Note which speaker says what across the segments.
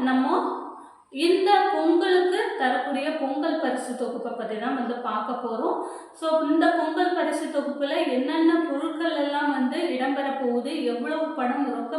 Speaker 1: நம்ம இந்த பொங்கலுக்கு தரக்கூடிய பொங்கல் பரிசு தொகுப்பை பற்றி தான் வந்து பார்க்க போகிறோம் ஸோ இந்த பொங்கல் பரிசு தொகுப்பில் என்னென்ன பொருட்கள் எல்லாம் வந்து இடம்பெற போகுது? எவ்வளவு பணம் ரொக்க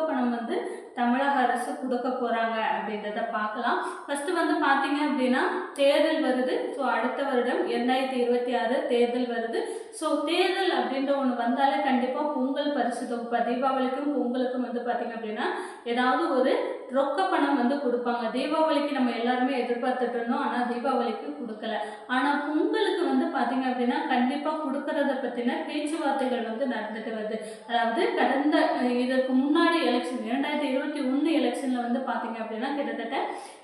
Speaker 1: கொடுக்க போகிறாங்க அப்படின்றத பார்க்கலாம். ஃபஸ்ட்டு வந்து பார்த்தீங்க அப்படின்னா தேர்தல் வருது. ஸோ அடுத்த வருடம் இரண்டாயிரத்தி இருபத்தி ஆறு தேர்தல் வருது. ஸோ தேர்தல் அப்படின்ற ஒன்று வந்தாலே கண்டிப்பாக பொங்கல் பரிசு தொகுப்பு தீபாவளிக்கும் பொங்கலுக்கும் வந்து பார்த்தீங்க அப்படின்னா ஏதாவது ஒரு ரொக்க பணம் வந்து கொடுப்பாங்க. தீபாவளிக்கு நம்ம எல்லாருமே எதிர்பார்த்துட்டு இருந்தோம் ஆனால் தீபாவளிக்கு கொடுக்கல. ஆனால் பொங்கலுக்கு வந்து பார்த்தீங்க அப்படின்னா கண்டிப்பாக கொடுக்கறத பற்றின பேச்சுவார்த்தைகள் வந்து நடந்துட்டு வருது. அதாவது கடந்த இது இதற்கு முன்னாடி எலெக்ஷன் இரண்டாயிரத்தி இருபத்தி ஒன்று வந்து பார்த்தீங்க அப்படின்னா கிட்டத்தட்ட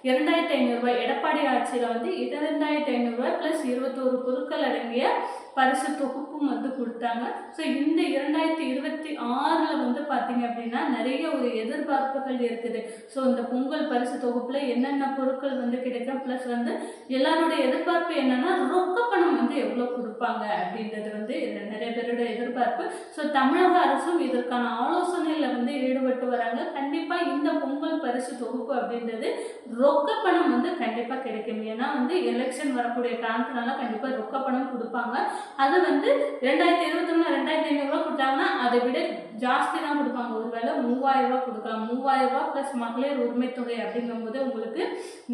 Speaker 1: இரண்டாயிரத்தி ஐநூறுரூவாய் எடப்பாடி ஆட்சியில் வந்து இரண்டாயிரத்தி ஐநூறுரூவாய் ப்ளஸ் இருபத்தோரு பொருட்கள் அடங்கிய பரிசு தொகுப்பும் வந்து கொடுத்தாங்க. ஸோ இந்த இரண்டாயிரத்தி இருபத்தி ஆறில் வந்து பார்த்தீங்க அப்படின்னா நிறைய ஒரு எதிர்பார்ப்புகள் இருக்குது. ஸோ இந்த பொங்கல் பரிசு தொகுப்பில் என்னென்ன பொருட்கள் வந்து கிடைக்கும்? ப்ளஸ் வந்து எல்லாருடைய எதிர்பார்ப்பு என்னன்னா ரொக்க பணம் வந்து எவ்வளோ கொடுப்பாங்க அப்படின்றது வந்து நிறைய பேரோட எதிர்பார்ப்பு. ஸோ தமிழக அரசும் இதற்கான ஆலோசனையில் கொண்டு வராங்க. கண்டிப்பாக இந்த பொங்கல் பரிசு தொகுப்பு அப்படின்றது ரொக்க பணம் வந்து கண்டிப்பாக கிடைக்கும். ஏன்னா வந்து எலெக்ஷன் வரக்கூடிய காரணத்தினால கண்டிப்பாக ரொக்க பணம் கொடுப்பாங்க. அது வந்து ரெண்டாயிரத்தி இருபத்தொன்னு ரெண்டாயிரத்தி ஐநூறுரூவா கொடுத்தாங்கன்னா அதை விட ஜாஸ்தி தான் கொடுப்பாங்க. ஒருவேளை மூவாயிரம் ரூபா கொடுக்கலாம். மூவாயிரம் ரூபா ப்ளஸ் மகளிர் உரிமை தொகை அப்படிங்கும்போது உங்களுக்கு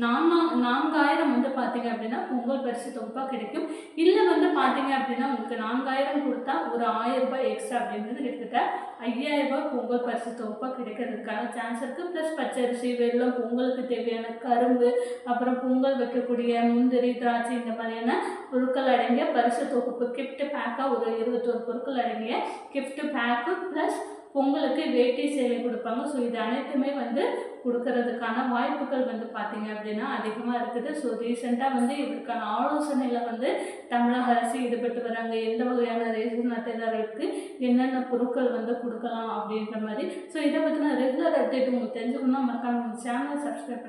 Speaker 1: நான்கா நான்காயிரம் வந்து பார்த்தீங்க அப்படின்னா பொங்கல் பரிசு தொகுப்பாக கிடைக்கும். இல்லை வந்து பார்த்தீங்க அப்படின்னா உங்களுக்கு நான்காயிரம் கொடுத்தா ஒரு ஆயிரம் ரூபாய் எக்ஸ்ட்ரா அப்படின்றது கிட்டத்தட்ட ஐயாயிரம் ரூபாய் பொங்கல் பரிசு தொகுப்பாக கிடைக்கிறதுக்கான சான்ஸ் இருக்குது ப்ளஸ் பச்சரிசி வெள்ளம் பொங்கலுக்கு தேவையான கரும்பு அப்புறம் பொங்கல் வைக்கக்கூடிய முந்திரி திராட்சை இந்த மாதிரியான பொருட்கள் அடங்கிய பரிசு தொகுப்பு கிஃப்ட் பேக்காக ஒரு இருபத்தோரு பொருட்கள் அடங்கிய கிஃப்ட் பேக்கு ப்ளஸ் பொங்கலுக்கு வேட்டி சேலை கொடுப்பாங்க. ஸோ இது அனைத்துமே வந்து கொடுக்கறதுக்கான வாய்ப்புகள் வந்து பார்த்தீங்க அப்படின்னா அதிகமாக இருக்குது. ஸோ ரீசெண்டாக வந்து இதற்கான ஆலோசனையில் வந்து தமிழக அரசு ஈடுபட்டு வராங்க. எந்த வகையான ரேஷன் அட்டைதாரர்களுக்கு என்னென்ன பொருட்கள் வந்து கொடுக்கலாம் அப்படின்ற மாதிரி. ஸோ இதை பற்றின ரெகுலர் அப்டேட் உங்களுக்கு தெரிஞ்சுக்கணும்னா மறக்காம சேனல் சப்ஸ்கிரைப்